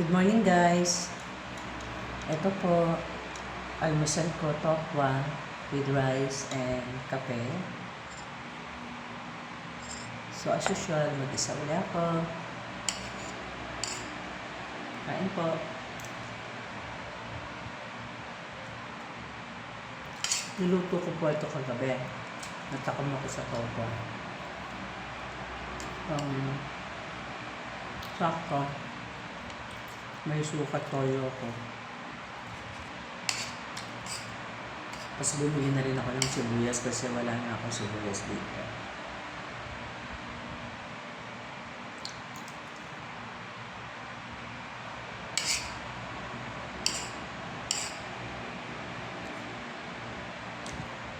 Good morning guys. Ito po, almusal ko tokwa with rice and kape. So as usual, mag-isa uli ako. Kain po. Niluto ko po ito kagabi. Natakam ako sa tokwa. Um, sakto. May sukat toyo ko. Tapos bumili na rin ako ng sibuyas kasi wala na ako sibuyas dito.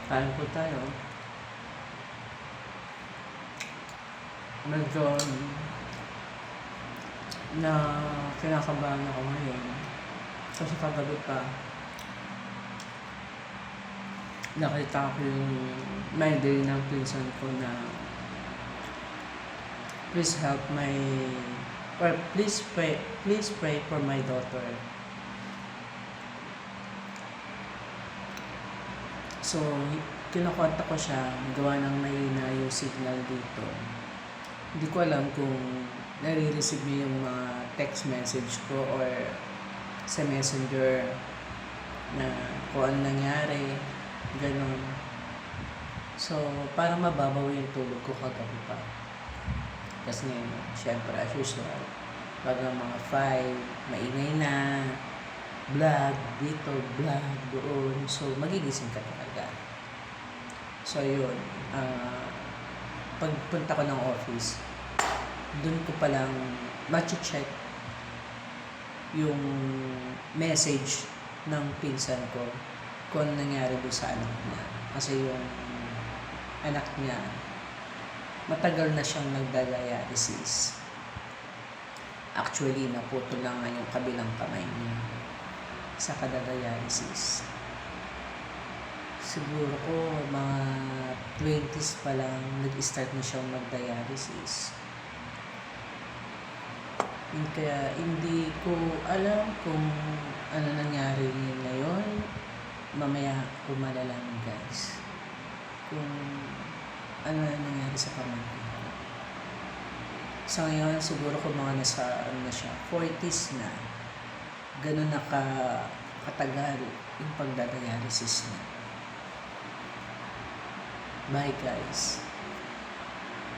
Kain po tayo. Medyo na kinakabahan ako ngayon. Kasi kagabi pa, nakita ko yung my day ng pinsan ko na please help my or please pray please pray for my daughter so kinakontak ko siya gawa ng mahina yung signal dito hindi ko alam kung nare-receive niya yung mga text message ko or sa messenger na kung ano nangyari Ganon. So, parang mababaw yung tulog ko kagabi pa. Kasi syempre, as usual, pag mga five, maingay na, vlog, dito, vlog, doon. So, magigising ka talaga. So, yun. ah pagpunta ko ng office, dun ko palang machi-check yung message ng pinsan ko kung nangyari doon sa anak niya. Kasi yung anak niya, matagal na siyang nagdadialysis. Actually, naputo lang nga yung kabilang kamay niya sa kadadialysis. Siguro ko mga 20s pa lang nag-start na siyang mag-dialysis. Kaya hindi ko alam kung ano nangyari ngayon mamaya ko malalaman guys kung ano na nangyari sa pamangkin ko. Sa ngayon, siguro kung mga nasa, ano na siya, 40s na, ganun na ka, katagal yung pagdadialysis niya. Bye guys.